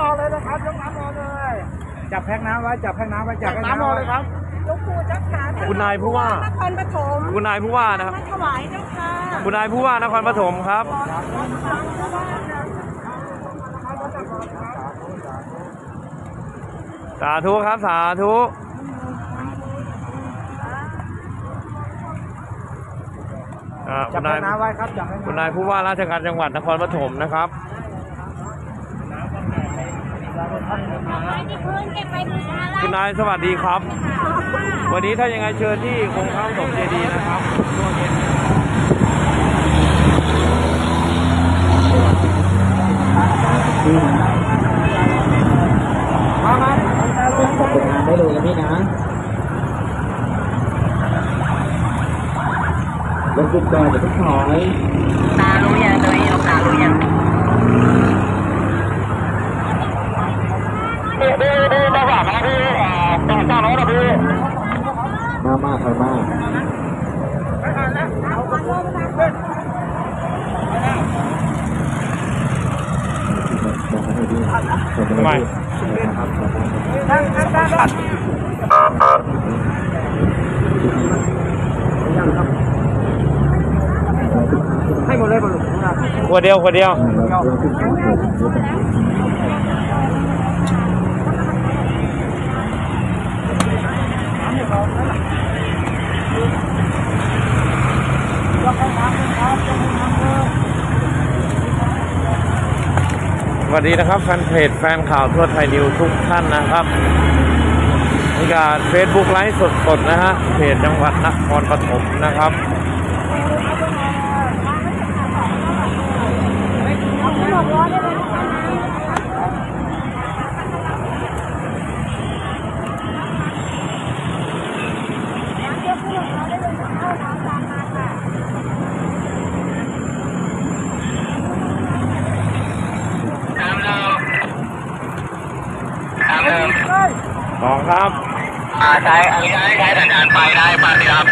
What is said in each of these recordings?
ำออกเลยนะครับยกน้ำออกเลยจับแพ็คน้ำไว้จับแพ็คน้ำไว้จับแพ็คน้ำออกเลยครับหลวงปู่เจ้าขาคุณนายผู้ว่านครปฐมคุณนายผู้ว่านะครับมาถวายเจ้าค่ะคุณนายผู้ว่านครปฐมครับสาธุครับสาธุอ่าจัคุบณนาแพ็ยคน้ำไว้ครับจับแพ็คคุณน้ำนายผู้ว่าราชการจังหวัดนครปฐมนะครับ ที่พื้นเก็บไปบูชาแล้ว คุณนายสวัสดีครับ วันนี้ถ้ายังไงเชิญที่คงข้ามสมเจดีย์นะครับช่วงเย็นมามาขอบคุณงานได้เลยนะพี่นะรถจุดก่อนเดี๋ยวต้องถอยตารู้ยังตัวเองตารู้ยัง มามาถอยมาบอกให้ดีทำไมนั่งนั่งนั่งนั่งให้หมดเลยบอลลูนครับขวดเดียวขวดเดียว วัสดีนะครับแฟนเพจแฟนข่าวทั่วไทยนิวทุกท่านนะครับมีการเฟซบุ๊กไลฟ์สดๆนะฮะเพจจังหวัดนครปฐมนะครับ สองครับ อ่า ใช้อันนี้ใช้ใช้สัญญาณไฟได้ป่ะครับ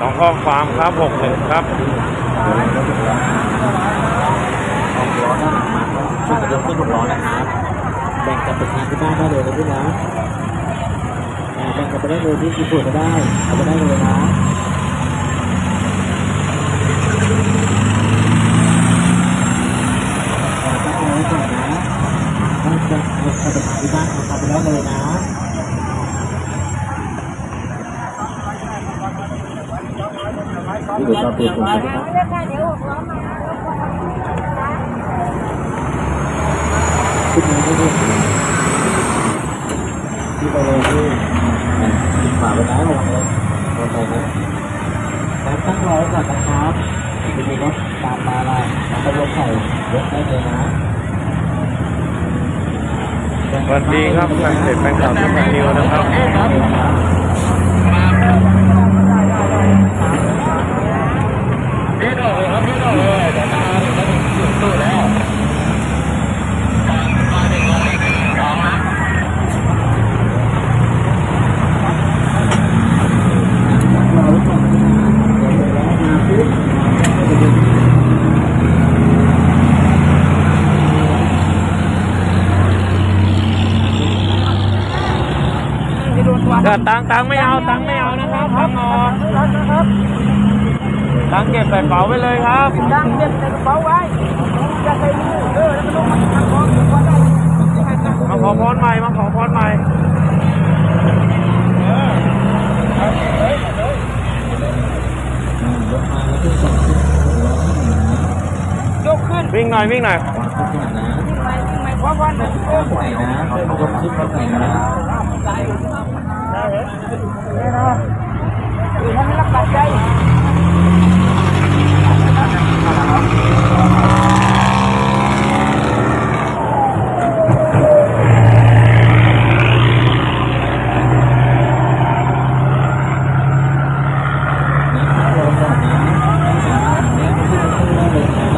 สองข้อความครับหกหนึ่งครับช่วยกันยกขึ้นหกล้อนะครับแบ่งกันไปทานที่บ้านได้เลยนะพี่นะอ่าแบ่งกันไปได้เลยที่กี่ส่วนก็ได้เอาไปได้เลยนะอ่าตั้งเอาไว้ก่อนนะถ้าจะเอาไปทานที่บ้านเอาทำไปได้เลยนะ นี่เดี๋ยวเราเตรียมตัวนะครับขึ้นมาที่นี่ที่ไปเลยที่ติดฝาไว้นะระวังเลยระวังเลยนะตั้งรอไว้ก่อนนะครับมีรถตามมาละตามไปยกไข่ยกได้เลยนะสวัสดีครับแฟนเพจแฟนข่าวทั่วไทยนิวนะครับ พี่โดดเลยครับพี่โดดเลยเดี๋ยวตาถึงจะถึงจุดตู้แล้วมาถึงลงอีกสองนะ รอไว้ก่อนนะเดี๋ยวเดี๋ยวแล้วมาปุ๊บจะดึง เกิด ตังไม่เอาตังไม่เอานะครับตับงค์ออกตังเก็บใส่กระเป๋าไปเลยครับดังเก็บใส่กระเป๋าไว้อย่าใส่เออแล้วก็ลงมาทางของถือว่าได้มาขอพรใหม่มาขอพรใหม่ยกมาแล้วขึ้นสองขึ้นหกล้อให้หน่อยนะยกขึ้นวิ่งหน่อยวิ่งหน่อยวางขึ้นก่อนนะเพราะวันนั้นเออไหวนะยกขึ้นมาไหวนะ คือให้มันรักษาใจ รอก่อนนะขึ้นขึ้นได้เลยนะ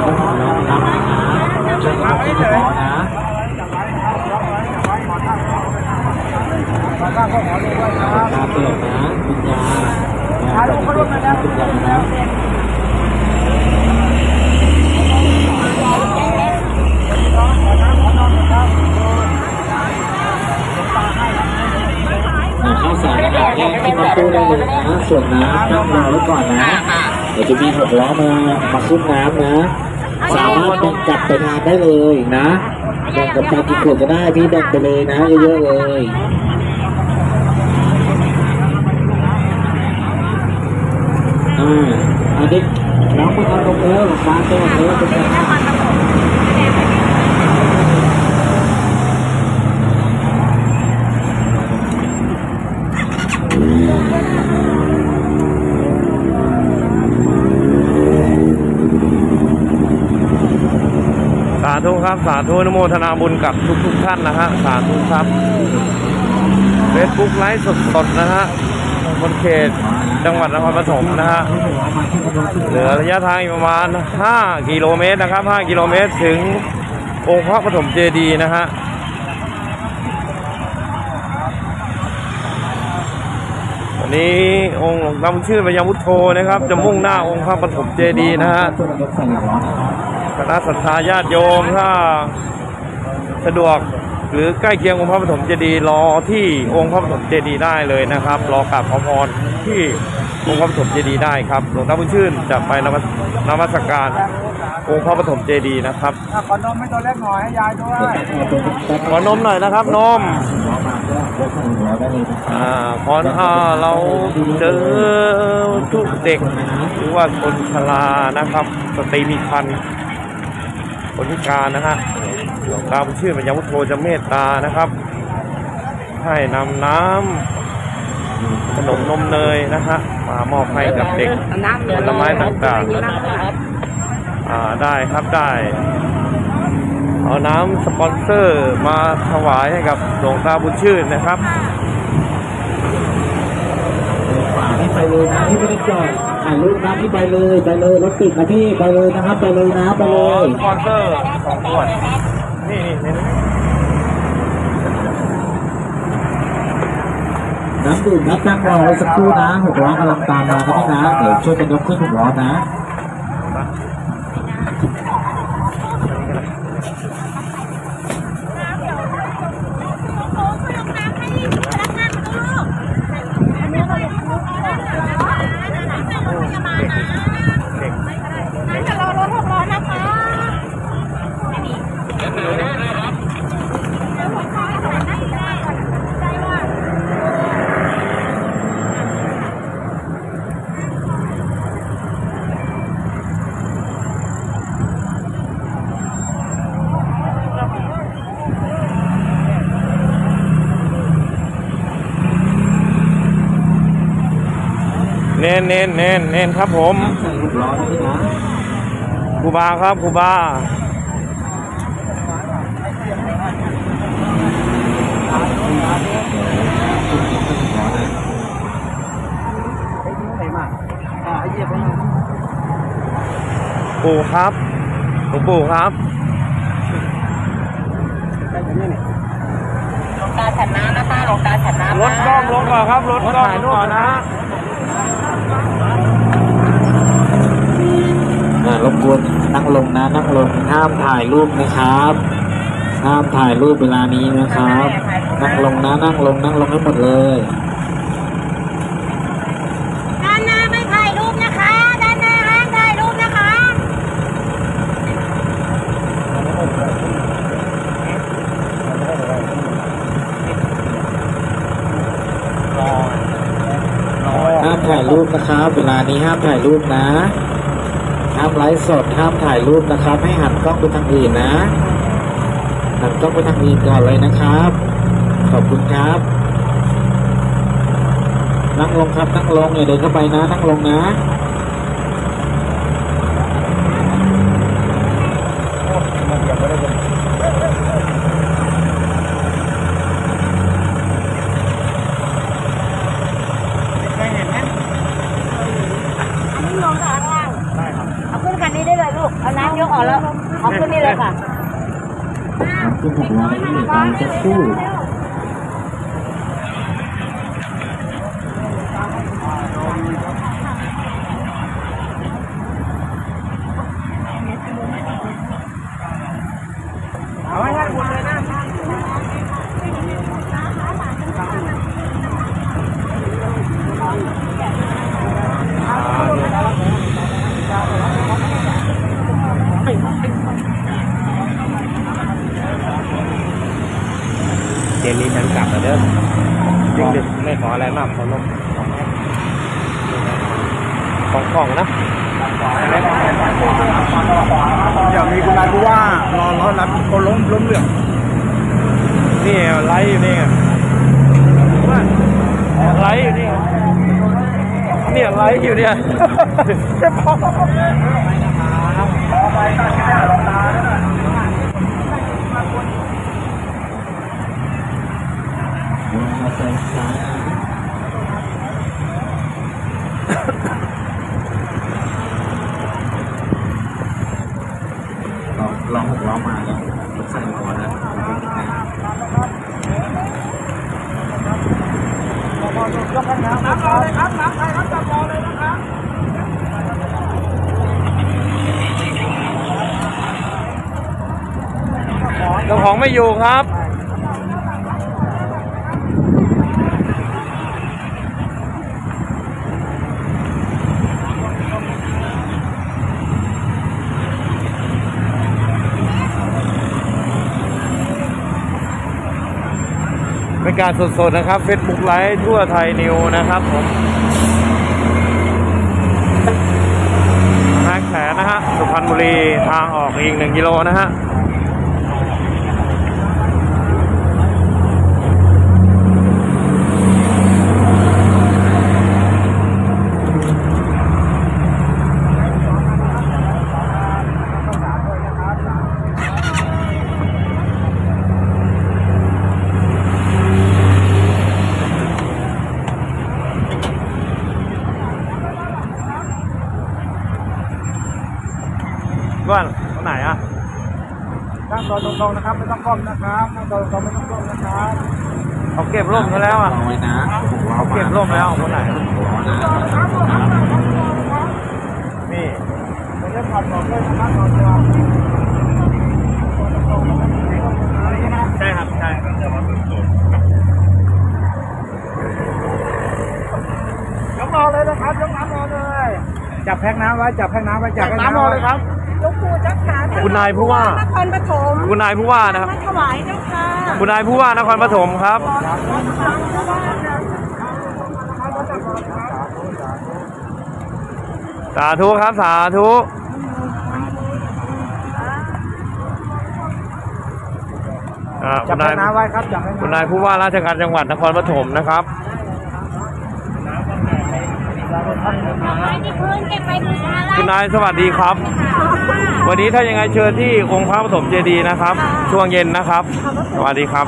ต้องรอรับนะช่วยกันขึ้นหกล้อนะ มาข้างข้อหอเลยว่าค ตา รับ เปิดนะปิญญาตาเปิดนะปิญญานะ นะส่วนน้ำตั้งรอไว้ก่อนนะเดี๋ยวจะมีหกล้อมามาขึ้นน้ำนะสามารถแบ่งกลับไปทานได้เลยนะแบ่งกับไปกี่ขวดก็ได้พี่แบ่งไปเลยนะเยอะๆเลยอ่าอันนี้น้องไปเอาตรงเอวมาเต็มเลยเป็นไง ครับ สาธุนโมทนาบุญกับทุกทุกๆท่านนะฮะสาธุครับ Facebook ไลฟ์สดๆนะฮะบนเขตจังหวัดนครปฐมนะฮะเหลือระยะทางอีกประมาณ 5 กิโลเมตรนะครับ 5 กิโลเมตรถึงองค์พระปฐมเจดีย์นะฮะวันนี้องค์หลวงตาบุญชื่นพยาวุฒโธนะครับ จะมุ่งหน้าองค์พระปฐมเจดีย์นะฮะ คณะศรัทธาญาติโยมถ้าสะดวกหรือใกล้เคียงองค์พระปฐมเจดีย์รอที่องค์พระปฐมเจดีย์ได้เลยนะครับ รอกราบขอพรที่องค์พระปฐมเจดีย์ได้ครับหลวงตาบุญชื่นจะไปนมัสนมัสการองค์พระปฐมเจดีย์นะครับอะขอนมให้ตัวเล็กหน่อยให้ยายด้วยขอนมหน่อยนะครับนมอ่าขออ่าเราเจอทุกเด็ก หรือว่าคนชรานะครับ สตรีมีคัน คนพิการนะฮะหลวงตาบุญชื่นปัญญาวุฒโธจะเมตตานะครับ ให้นำน้ำขนมนมเนยนะฮะมามอบให้กับเด็กผลไม้ต่างๆอ่าได้ครับได้เอาน้ำสปอนเซอร์มาถวายให้กับหลวงตาบุญชื่นนะครับที่ไปเลยนะที่ไม่ได้จอด ถ่ายรูปนะที่ไปเลยไปเลยรถติดนะพี่ไปเลยนะครับไปเลยนะไปเลยสปอนเซอร์สองขวดนี่นี่นี่น้ำดื่มนับตั้งรอสักครู่นะหกล้อกำลังตามมาครับพี่นะเดี๋ยวช่วยกันยกขึ้นหกล้อนะรอรถหกล้อนะคะ เน้นเน้นเน้นเน้นครับผมใส่หกล้อนะพี่นะครูบาครับครูบาปู่ครับหลวงปู่ครับหลวงตาฉันน้ำนะคะหลวงตาฉันน้ำรถกล้องลงก่อนครับ รถกล้องลงก่อนนะฮะ อ่ารบกวน นั่งลงนะนั่งลงห้ามถ่ายรูปนะครับ ห้ามถ่ายรูปเวลานี้นะครับ นั่งลงนะนั่งลงนั่งลงให้หมดเลยด้านหน้าไม่ถ่ายรูปนะคะ ด้านหน้าห้ามถ่ายรูปนะคะ ห้ามถ่ายรูปนะครับ เวลานี้ห้ามถ่ายรูปนะ ห้ามไลฟ์สดห้ามถ่ายรูปนะครับ ให้หันกล้องไปทางอื่นนะหันกล้องไปทางอื่นก่อนเลยนะครับ ขอบคุณครับ นั่งลงครับนั่งลงอย่าเดินเข้าไปนะ นั่งลงนะ อันนี้ลงจากข้างล่างเอาขึ้นคันนี้ได้เลยลูก เอาน้ำยกออกแล้วเอาขึ้นนี่เลยค่ะขึ้นหกล้อที่หนึ่งการจะสู้ เอาให้ได้หมดเลยนะ เย็นนี้ฉันกลับแล้วเด้อจริงดิไม่ขออะไรมากขอลมของของนะอย่ามีคุณนายผู้ว่ารอรอรับคนล้มล้มเหลืองนี่ไงไลฟ์อยู่นี่ไงไลฟ์อยู่นี่ไงเนี่ยไลฟ์อยู่เนี่ยมาเซ็นซ้าย ลองลองหกล้อมาแล้วใส่หัวแล้วผมก็ติดนะน้ำรอเลยครับน้ำใครครับจับรอเลยนะครับเจ้าของไม่อยู่ครับ การสดๆนะครับ Facebook ไลฟ์ทั่วไทยนิวนะครับผมทางแขนนะฮะสุพรรณบุรีทางออกอีกหนึ่งกิโลนะฮะ ก้อนตรงไหนอะนั่งรอตรงๆนะครับไม่ต้องก้มนะครับนั่งรอตรงๆไม่ต้องก้มนะครับเขาเก็บร่มเขาแล้วอะลองไว้นะหกล้อเขามาเก็บร่มแล้วคนไหนนี่ไม่ได้ผ่อนบอกเลยนะครับรอตัวใช่ครับใช่ยกรอเลยนะครับยกน้ำรอเลย จับแพ็คน้ำไว้จับแพ็คน้ำไว้จับแพ็คน้ำรอเลยครับ หลวงปู่เจ้าขาคุณนายผู้ว่า นครปฐมคุณนายผู้ว่านะครับ มาถวายเจ้าค่ะคุณนายผู้ว่านครปฐมครับ สาธุครับ สาธุ อ่าจัคุบณแพ็นายคน้ำไว้ครับจับแพ็คคุณน้ำนายผู้ว่าราชการจังหวัดนครปฐมนะครับ ไม้ที่พื้นเก็บไปบูชา คุณนายสวัสดีครับ วันนี้ถ้ายังไงเชิญที่องค์พระปฐมเจดีย์นะครับ ช่วงเย็นนะครับ สวัสดีครับ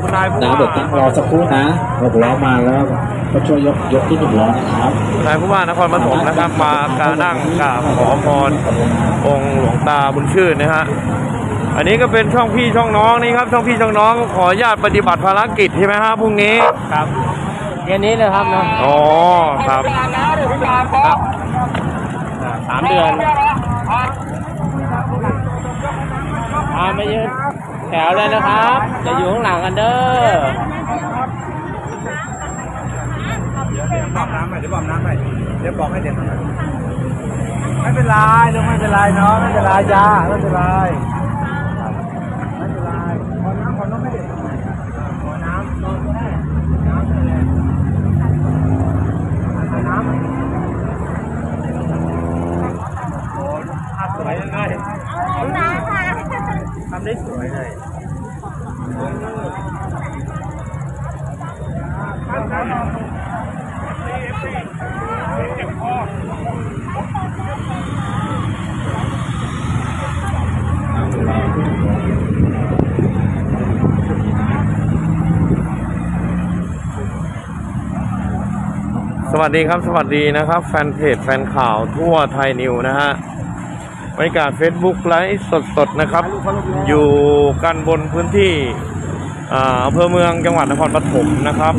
คุณนายผู้นะว่าเดี๋ยวตั้งรอสักครู่นะหกล้อมาแล้วก็ช่วยยกยกที่หนึ่งล้อนะครับนายผู้ว่านครปฐมนะครับ มาการนั่งกราบขอพรองค์หลวงตาบุญชื่นนะฮะ อันนี้ก็เป็นช่องพี่ช่องน้องนี่ครับ ช่องพี่ช่องน้องขออนุญาตปฏิบัติภารกิจใช่ไหมฮะพรุ่งนี้ครับเย็นนี้เลยครับนะอ๋อครับครับสามเดือนอ่าไม่ยืนแถวเลยนะครับจะอยู่ข้างหลังกันเด้อบอกน้ำหน่อยเดี๋ยวบอกน้ำหน่อยเดี๋ยวบอกให้เด็กหน่อยไม่เป็นไรลูกไม่เป็นไรเนาะไม่เป็นไรจ้าไม่เป็นไรไม่เป็นไรขอน้ำขอน้ำให้เด็กหน่อยขอน้ำนอนก็ได้น้ำเลยน้ำโอ้ภาพสวยเลย ตาค่ะ ทำได้สวยเลย สวัสดีครับสวัสดีนะครับ แฟนเพจแฟนข่าวทั่วไทยนิวนะฮะบรรยากาศ Facebook ไลฟ์สดๆนะครับ อยู่กันบนพื้นที่อ่าอำเภอเมืองจังหวัดนครปฐมนะครับ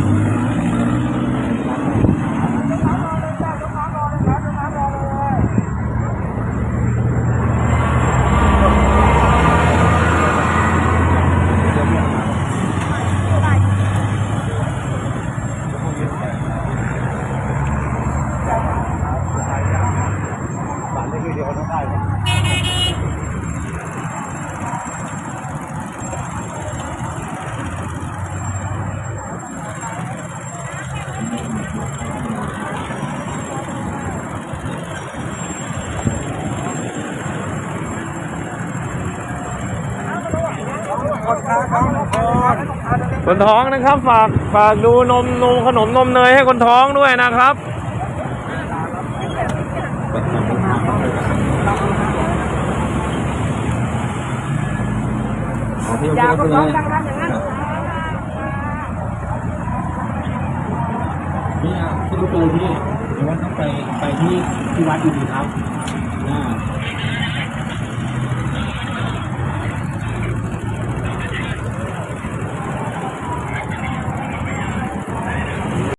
คนท้องนะครับ ฝากฝากดูนมนมขนมนมเนยให้คนท้องด้วยนะครับยาวก็ร้องดังๆอย่างนั้นนี่อะที่ลูกเลยพี่เดี๋ยวว่าต้องไปไปที่ที่วัดอยู่ดีครับอ่า